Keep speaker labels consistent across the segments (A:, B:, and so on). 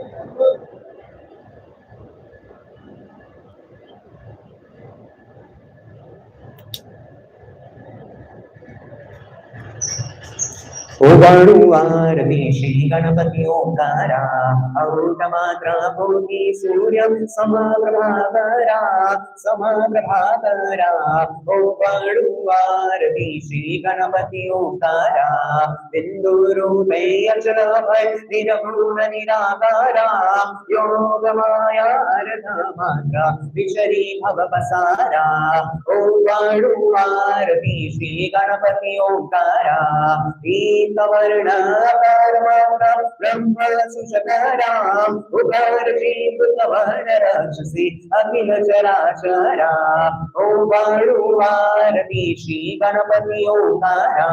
A: Thank you. उगणुवारति श्रीगणपति ओङ्कारा औटमात्रा भूति सूर्यं समाप्रभाकरा समाप्रभाकरा उगणुवारति श्रीगणपति ओङ्कारा बिन्दुरूपे अचलभय निरभून निराकारा योगमाया अर्धमात्रा विशरी भवपसारा उगणुवारति श्रीगणपति ओङ्कारा ीतवर्णाकारमाणा ब्रह्म सुशकराम् उपर्जीवृतवर्ण राक्षसी अखिल चराचरा ॐ वाळुवारती श्रीगणपति ओंकारा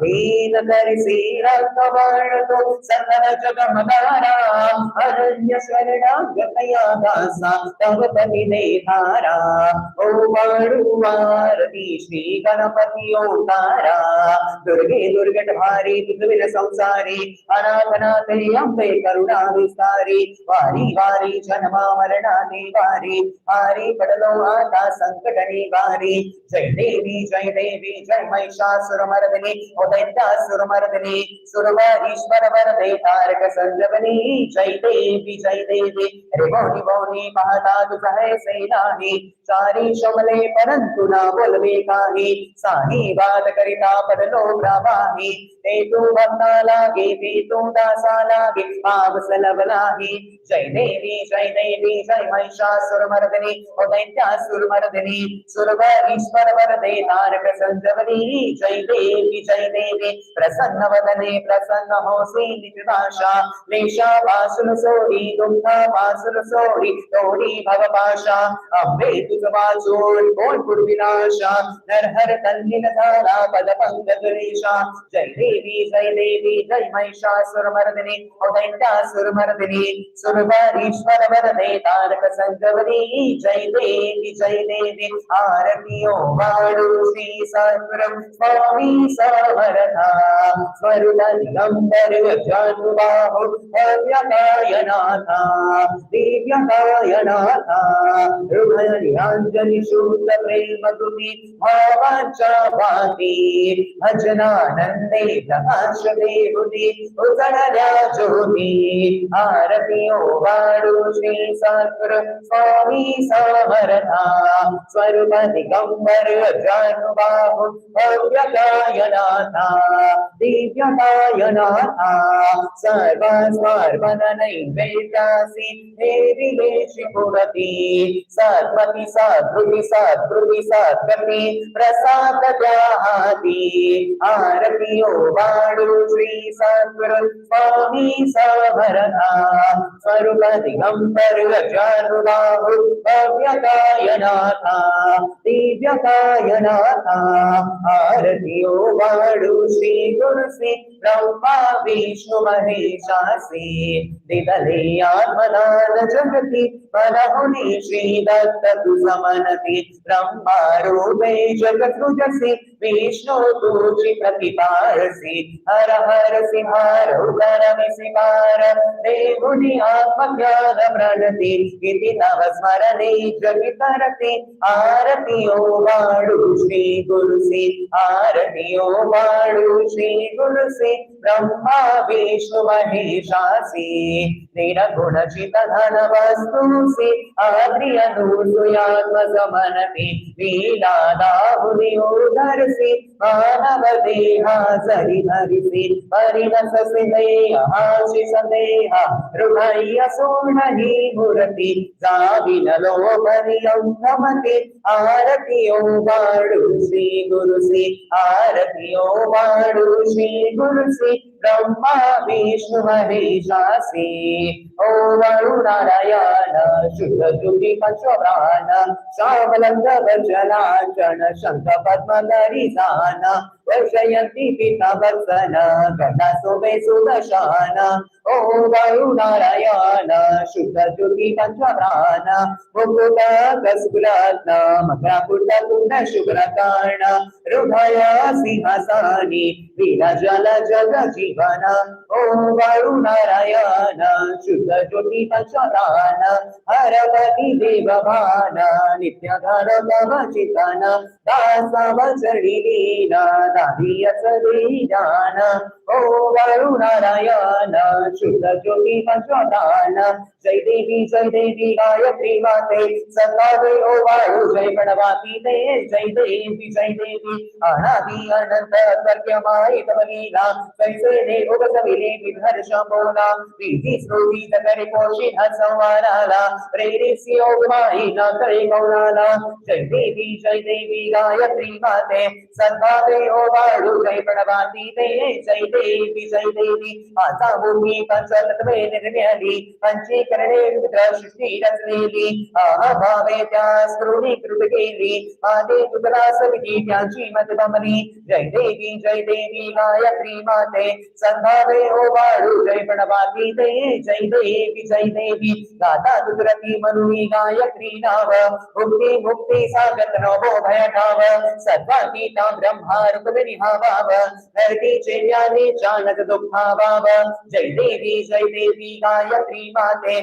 A: वेद करिसी रक्तवर्णतो सकल जगमदारा अरण्य शरणागतया दासा तव पतिदेहारा ॐ वाळुवारती श्रीगणपति ओंकारा दुर्गे दुर्गट भारी पृथ्वीर संसारी अनाथनाथे अंबे करुणा विस्तारी वारी वारी जन्मा मरणा वारी हारी पडलो आता संकट निवारी जय देवी जय देवी जय महिषासुर मर्दिनी ओ दैत्यासुर मर्दिनी सुरवरीश्वर वरदे तारक संजवनी जय देवी जय देवी रे बोनी बोनी पाहता तुझ है सेनाही सारी शमले परंतु ना बोलवे काही साही बात करिता पडलो प्रवाही ते तू भक्ता लागे ते तू दासा लागे पाव सलभ लागे जय देवी जय देवी, जय महिषासुर मर्दिनी ओ दैत्यासुर मर्दिनी सुरवरीश्वर वरदे तारक संजवनी जय देवी जय देवी, प्रसन्न वदने, प्रसन्न होसी निजदाशा लेशा पासुर सोरी दुःखा पासुर सोरी तोरी भव पाशा अम्बे तुझ वाचून कोण पूर्विनाशा नरहर तन्निन झाला पद रेषा। जय देवी जय देवी जय महिषासुर मर्दिनी ओ दैत्यासुर मर्दिनी सुरवरीश्वर वरदे तारक संजवनी जय देवी जय देवी आरतियो वाळू श्री सद्गुरु स्वामी समर्था स्वरुल दिगंबर जानुबाहु भव्यकायनाथा दिव्यकायनाथा हृदयाञ्जलि शुद्ध प्रेम तुमि भावाचा भाती भजनानन्दे आरतियो स्वरूप दिगंबर जानुबाहु भव्यकायनाथा दिव्यकायनाथा सर्व सर्वनैवेद्यासि देवी देशि पुरति सत्पति सद्भृति सद्भृति सत्पति प्रसाद जाहाति श्री सद्गुरु स्वामी दिगंबर जानुबाहु भव्यकायनाथा दिव्यकायनाथा आरतियो श्री श्री ब्रह्मा विष्णु महेशासी दिदले आत्मदान श्री दत्त तु समनति ब्रह्मा रूपे विष्णु तुचि प्रतिपारसी हर हर सिंहार, उदर विसिकार देवुनि आत्मज्ञान प्रणति। इति नव स्मरणे जगितरति आरतियो वाळु श्री गुरुसि। आरतियो वाळु श्री गुरुसि। బ్రహ్మా విష్ణు మహేషాసి నిరగుణచిత ధన వస్తుసి ఆద్రియ దూసుయాత్మ సమనతి లీలాదాహుని ధరసి మానవ దేహ సరి హరిసి పరిణస సిదేహాశి సదేహ హృదయ సూర్ణహి మురతి గావిన లోపనియం నమతి ఆరతియో వాడు శ్రీ గురుసి ఆరతియో వాడు శ్రీ గురుసి ब्रह्मा विष्णु महेशासी ॐ वरुणारायण शुभद्रुति पञ्चप्राण शंख शङ्खपद्मधरिदान దర్శయంతి పితవత్సన గత శుభే సుదశాన ఓ వరుణారాయణ శుద్ధ జ్యోతి పంచప్రాణ ముకుట కసుకులాత్న మకరపుట కుండ శుభ్రకాణ హృదయ సింహసాని విరజల జగ జీవన ఓ వరుణారాయణ శుద్ధ జ్యోతి పంచప్రాణ హరపతి దేవభాన నిత్య ధర తవ చితన దాసవ చరిలీనా दाभियच वीरान ओ वरुणारायण शुद्ध ज्योतिपशोदान जय देवी जय देवी, गायत्री माते सदा वे ओ वायु जय गणवाती ते जय देवी जय देवी, अनादि अनंत सर्गमाई तव लीला कैसे ने उग सविले विधर शंभोला, विधि श्रुति तकरे पोषि हसवाराला प्रेरिसी ओगमाई न करे गौराला जय देवी जय देवी, गायत्री माते सदा वे ओ वायु जय गणवाती ते जय देवी जय देवी, आता भूमि पंचतत्वे निर्म्याली पंचीकरणे रुद्र सृष्टी रचलेली अभावे त्या स्फुरुनी कृत केली आदे कुतला सविती त्यांची जय देवी जय देवी माते, संभावे ओ जय प्रणवाती जय देवी जय देवी। गाता नाव नवो भय रुपदरी भाव जय देवी जय देवी, गायत्री माते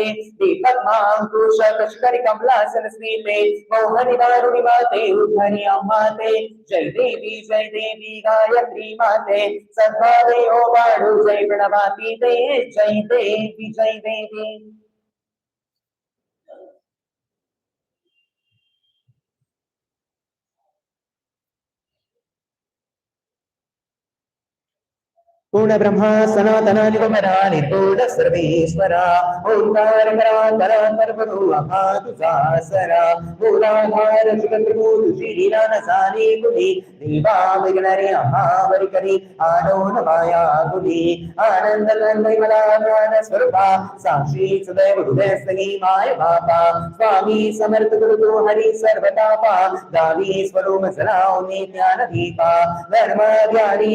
A: दीपक मांकुश कशकरी कमलासन स्मीते मोहनी दारुणी माते उद्धरी अम्माते जय देवी जय देवी गायत्री माते, सद्भावे ओ वाणु जय प्रणवाती ते जय देवी जय देवी अभातुसासरा मूलाधार सुगंधमूल श्रीरान सानी कुली देवा विघ्नरे अहावरि करी आनोन माया कुली आनंद कन्वय मला ज्ञान स्वरूपा साक्षी सदैव हृदय सगी माय बापा स्वामी समर्थ गुरु तू हरि सर्वतापा दावी स्वरूप सरावने ज्ञान दीपा धर्म ध्यानी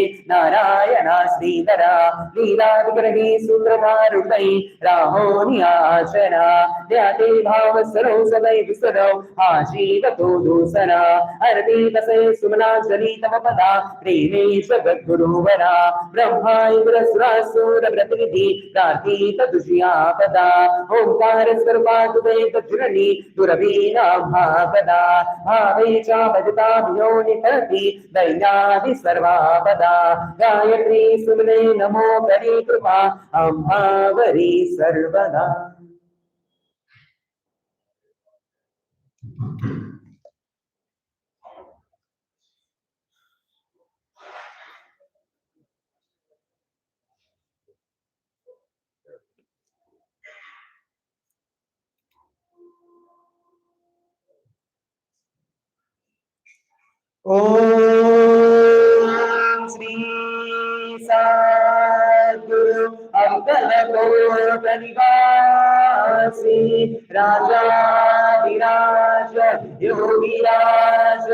A: नारायणा श्रीधरा लीलाग्रही सूत्रधारुणै रामोनियाशना ध्याते भाव सरौ सदैव सरौ आजीवतो दूसरा हरते तसे सुमनाजली तव पदा प्रेमे जगद्गुरुवरा ब्रह्मायुरसुरासुरप्रतिनिधि कार्तीक दुष्या पदा ओङ्कार सर्वादुदैकजुरणी दुरवीणाभापदा भावे च भजताभियोनितरति दैन्यादि सर्वापदा। गायत्री सुमने नमो करी कृपा अम्भावरी सर्वदा। ओम রাজা कविराज योगीराज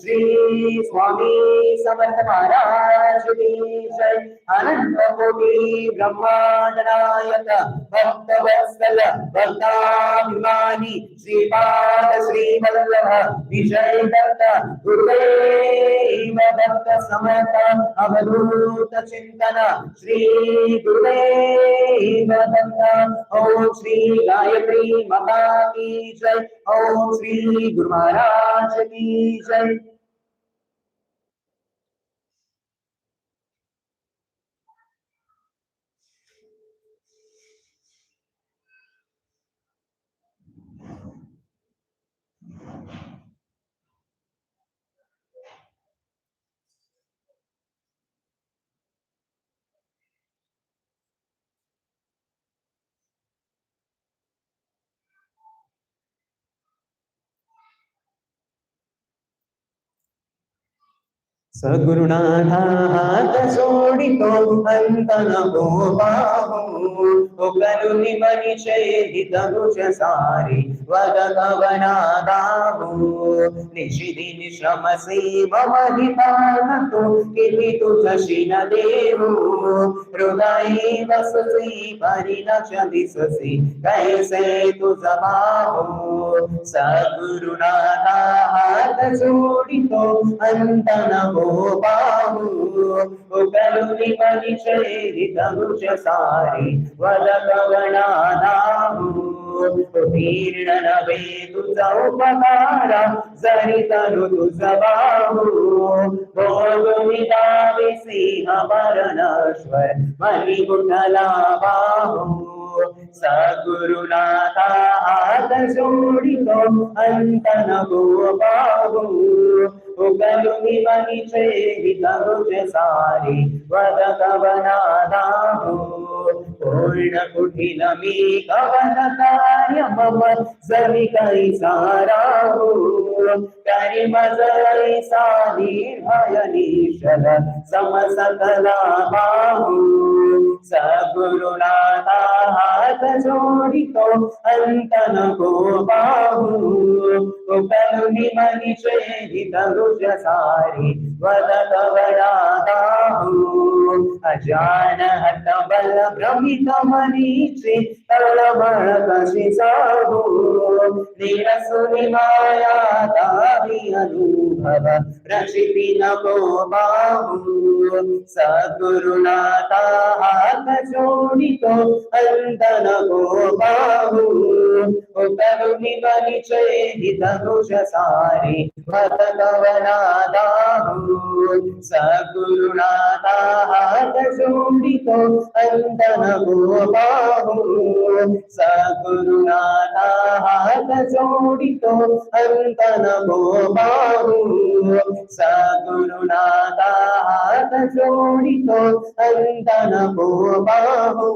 A: श्री स्वामी समर्थ महाराज की जय। अनंत कोटि ब्रह्मांड भक्त वत्सल, भक्ताभिमानी, श्रीपाद श्री वल्लभ विजय दत्त गुरुदेव दत्त समर्थ, अवधूत चिंतन, श्री गुरुदेव दत्त। ओम श्री गायत्री माता की जय। ओम श्री गुरु महाराज की जय। సగుణాథాత సోడితో అంతన భూపాము కరుని పరిచేదితనుజ సారి వద కవనాదాము నిషిది నిశమ సేవ మహితానతు కిలి తుజ శిన దేవు హృదయే వససి పరిణచ దిశసి కైసే తుజ బాహు సద్గురునాథ జోడితో అంతనమో బాహు ఒకరుని పని చేరి తరుచ సారి వద కవనాదాహు వీర్ణన వేదు సౌపకార సరితను సబాహు భోగుని దావి సింహ మరణశ్వర మణిగుణలా బాహు సగురునాథ ఆదర్శుడితో అంతనగు బాబు ఒకరు మిమని చేయి తరుచసారి వరదవనాదాము పూర్ణకుటిలమీ కవనకాయ మమ సవికై సారాహు కరిమజై సాదీర్భయనీశల సమసకలాబాహు సగురునాథా హాత జోడితో అంతన గోపాహు కుకలు నిమని చేహిత రుజ సారి వదత వడాదాహు అజాన హత काल भ्रमितमनीचे కలమహసి సాగు నిరసుని మాయా దారి అనుభవ రచిపిన కో బాబు సద్గురునాథ హాత జోడితో అంతన కో బాబు ఒకరుని పరిచేది ధనుష సారి భత కవనాదాహు సద్గురునాథ ಸಗುರುನಾಥ ಜೋಡಿತೋ ಅಂತನಮೋ ಬಾಹು ಸಗುರುನಾಥ ಜೋಡಿತೋ ಅಂತನಮೋ ಬಾಹು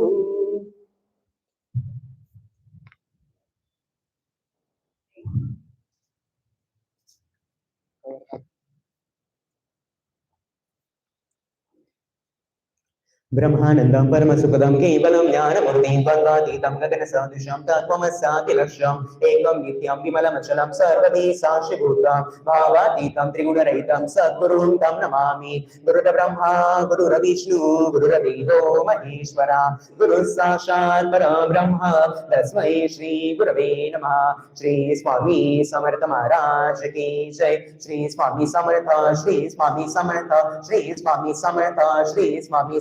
A: ब्रह्मानन्दं परमसुखदं केवलं ज्ञानमूर्तिं द्वन्द्वातीतं गगनसदृशं तत्त्वमस्याखिलक्ष्यम् एकं नित्यं विमलमचलं सर्वदे साक्षिभूतं। भावातीतं त्रिगुणरहितं सद्गुरुं तं नमामि। गुरुर्ब्रह्मा, गुरुर्विष्णु, गुरुर्देवो महेश्वरा। गुरुः साक्षात् परब्रह्म। तस्मै श्रीगुरवे नमः। श्री स्वामी समर्थ महाराज की जय। श्री स्वामी समर्थ, श्री स्वामी समर्थ, श्री स्वामी समर्थ, श्री स्वामी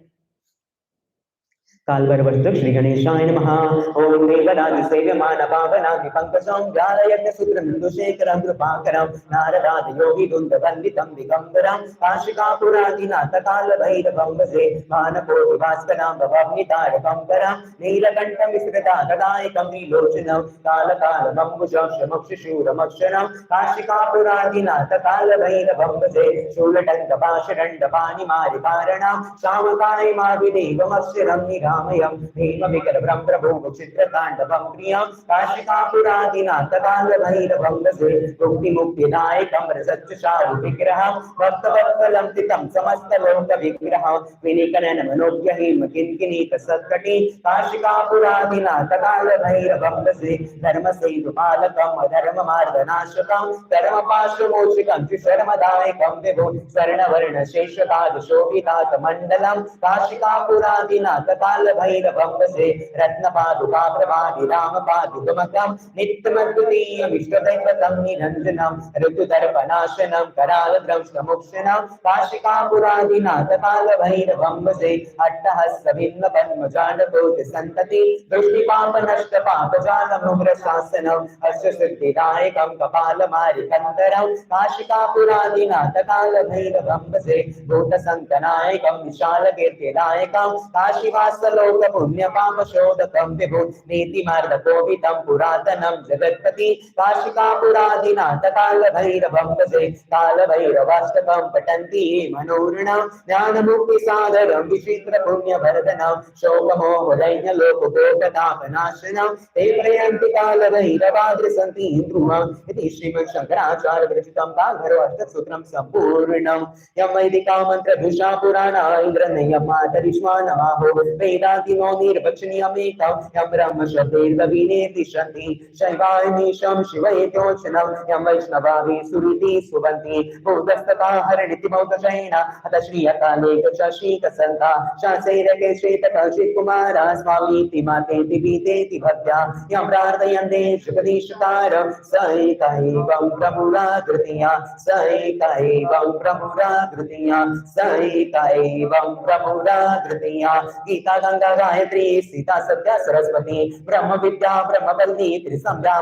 A: कालवरवर्तक श्री गणेशाय नमः ॐ देवराजि सेव्यमान पावनामि पङ्कजं गालयन्न सुरं दुशेखरं कृपाकरं नारदाद योगि दुन्दवन्दितं दिगम्बरं काशिकापुरादिनाथकालभैरवं वसे मानकोटि भास्करां भवामि तारकं परां नीलकण्ठं विस्तृतागदायकं नीलोचनं कालकालमम्बुजं शमक्षशूरमक्षरं काशिकापुरादिनाथकालभैरवं वसे शूलटङ्कपाशरण्डपाणिमारिकारणं श्यामकायमाभिदेवमक्षरं निरा कामयं भीमविकलभ्रम्भभूमि प्रियं काशिकापुरादिनाथकान्दभैरवं रसे मुक्तिमुक्तिनायकं रसच्युषारुविग्रहं भक्तवत्सलं स्थितं समस्तलोकविग्रहं विनिकनन मनोज्ञहीम किङ्किनीक सद्घटी काशिकापुरादिनाथकान्दभैरवं रसे धर्मसेतुपालकम् अधर्ममार्दनाशकं धर्मपार्श्वमोषिकं त्रिशर्मदायकं विभो शरणवर्णशेषतादशोभितातमण्डलं काशिकापुरादिनाथकाल काल काल भैरवं वसे रत्नपादुका प्रभाति रामपादुकमकं नित्यमद्वितीय विश्वदैवतं निरञ्जनं ऋतुदर्पनाशनं करालद्रंशमुक्षणं काशिकापुरादिनाथ काल भैरवं वसे अट्टहस्त भिन्न पद्मजाडकोटि सन्तति दृष्टिपापनष्ट पापजालमुग्रशासनम् अस्य सिद्धिदायकं कपालमारिकन्दरं काशिकापुरादिनाथ काल भैरवं वसे भूतसन्तनायकं विशालकीर्तिदायकं काशिवास लोकमुन्यपामशोदकं विभु नीतिमार्दकोपितं पुरातनं जगत्पति काशिकापुराधिनाथकालभैरवं वसे कालभैरवाष्टकं पठन्ति मनोरुणं विचित्रपुण्यभरदनं ते कालभैरवादृसन्ति इति श्रीमच्छङ्कराचार्यविरचितं सम्पूर्णं यं वैदिकामन्त्रभिषा पुराणा इन्द्रनयं मातरिष्मा नमाहो निर्वचनीयमेकं यं ब्रह्मशब्दैर्गवीने तिष्ठन्ति। सुरीति सुबन्ति बौद्धस्तथा हरणिति बौद्धशयेन अथ श्रीयकाले शीतसन्ता शासैरके श्वेतकशिकुमारा स्वामीति मातेति पीतेति भक्त्या यं प्रार्थयन्ते शुकदीशकार स एक एवं प्रभुरा तृतीया स एक एवं प्रभुरा तृतीया स एक एवं प्रभुरा तृतीया गीता गंगा गायत्री सीता सत्या सरस्वती ब्रह्म विद्या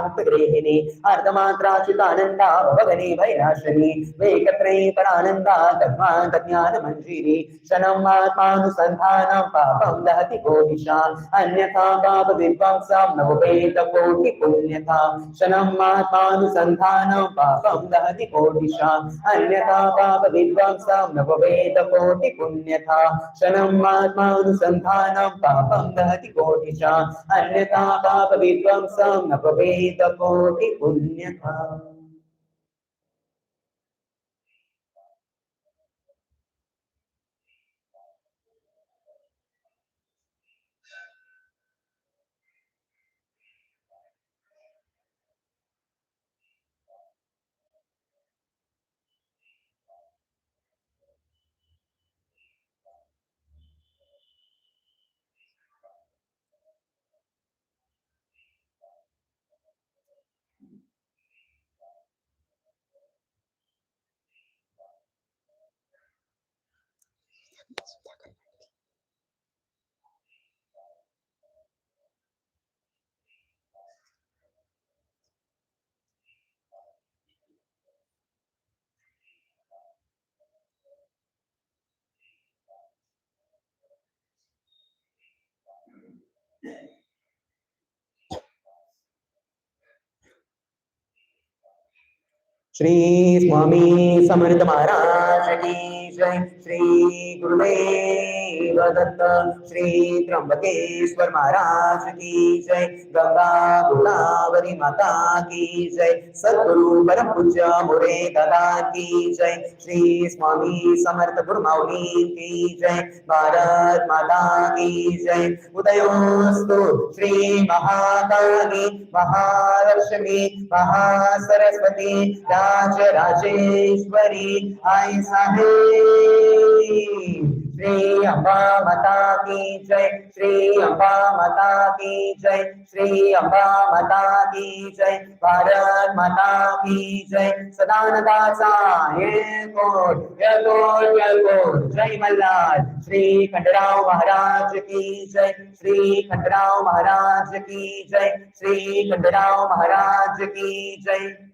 A: मुक्तगृहिणी अर्धमात्राच्युतानन्दा भगनी भैराशनी वेकत्रे परानन्दा तद्वान्त ज्ञानमञ्जीरी शनम् आत्मानुसन्धानं पापं दहति अन्यथा पाप नववेद कोटि शनम् आत्मानुसन्धानं पापं दहति अन्यथा पाप नववेद कोटि शनम् आत्मानुसन्धानं पापं दहति कोटिशा अन्यथा पाप न नववेद कोटि day. श्री स्वामी समर्थ महाराज की जय। श्री गुरुदेव दत्त, श्री त्र्यंबकेश्वर महाराज की जय। गंगा गोदावरी माता की जय। सद्गुरु परम पूज्य मोरे दादा की जय। श्री स्वामी समर्थ गुरुमाऊली की जय। भारत माता की जय। उदयोस्तु श्री महाकाली महालक्ष्मी, महासरस्वती राज राजेश्वरी आई साहेब। श्री अम्बा माता की जय, श्री अम्बा माता की जय, श्री अम्बा माता की जय, भारत माता की जय। सदानदाचा यकोट जय मल्हार श्री खंडराव महाराज की जय, श्री खंडराव महाराज की जय, श्री खंडराव महाराज की जय।